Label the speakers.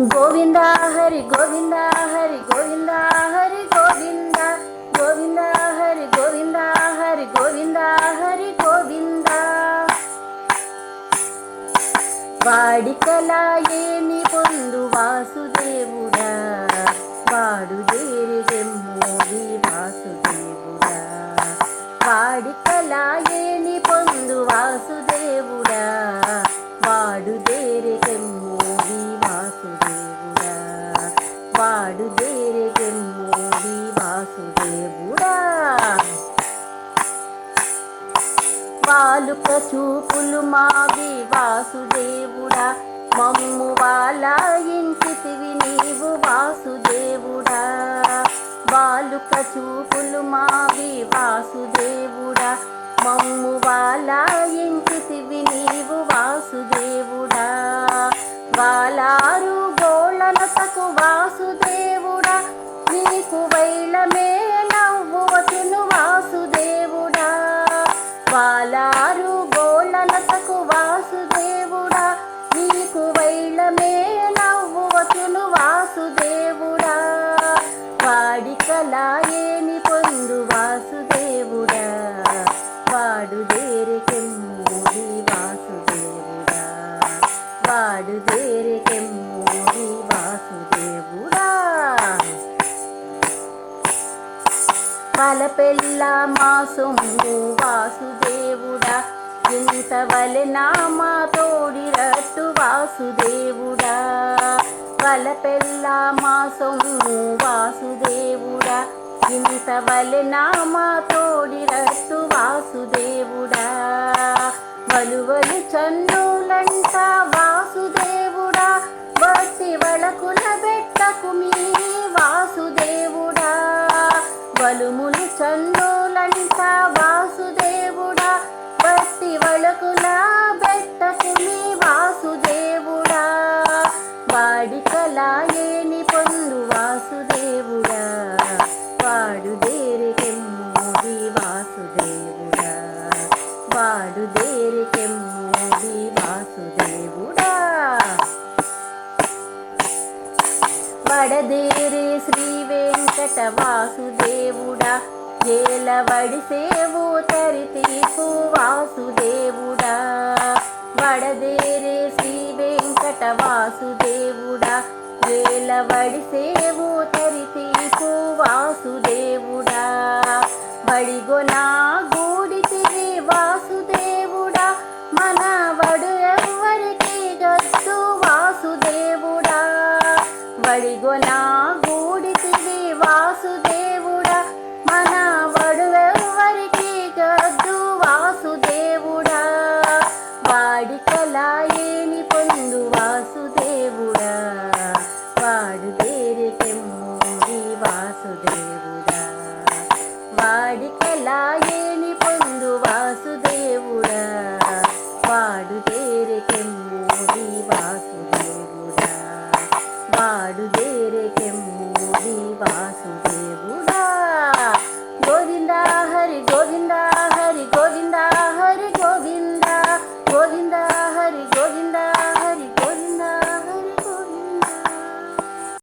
Speaker 1: గోవింద హరి గోవింద హరి గోవింద హరి గోవింద గోవింద హరి గోవింద హరి గోవింద హరి గోవింద. వాడికలా ఏమి పొందు వాసుదేవుడా వాడు దేరిగెమ్మోది వాసుదేవుడా. వాడికలా ఏమి కూడా. వాలుక చూపులు మావి వాసుదేవుడా. మమ్ము వాళ్ళ ఇంటితివి నీవు వాసుదేవుడా. వాలుక చూపులు మావి వాసుదేవుడా. మమ్ము వాళ్ళ ఇంటితివి నీవు వాసుదేవుడా. వాలారు గోళనతకు వాసుదేవు పలపెల్ల మా సొమ్ము వాసుదేవుడా. ఇంత నామ తోడి తోడిరట్టు వాసుదేవుడా. పలపెల్ల మా సొమ్ము వాసుదేవుడా. ఇంత నామా మా తోడిరట్టు వాసుదేవుడా. వలువలు చన్నులంట వాసుదేవుడా. వట్టి వలకుల బెట్టకు మీ వాసుదేవుడా వలుములు చన్నులంట వాసుదేవుడా బట్టి వళకుల బెట్టకు మీ వాసుదేవుడా. వాడికలా ఏని పొందు వాసుదేవుడా వాడు దేరికెమ్మూది వాసుదేవుడా. వాడు దేరికెమ్మూది వాసుదేవుడా. వడదేరే శ్రీవే వెంకట వాసుదేవుడా ఏలవడి సేవు తరితీపు వాసుదేవుడా. వడదేరే శ్రీ వెంకట వాసుదేవుడా ఏలవడి సేవు తరితీపు వాసుదేవుడా. బడిగొనా గూడితివి వాసుదేవుడా మన వడు ఎవ్వరికి గస్తు వాసుదేవుడా. బడిగొనా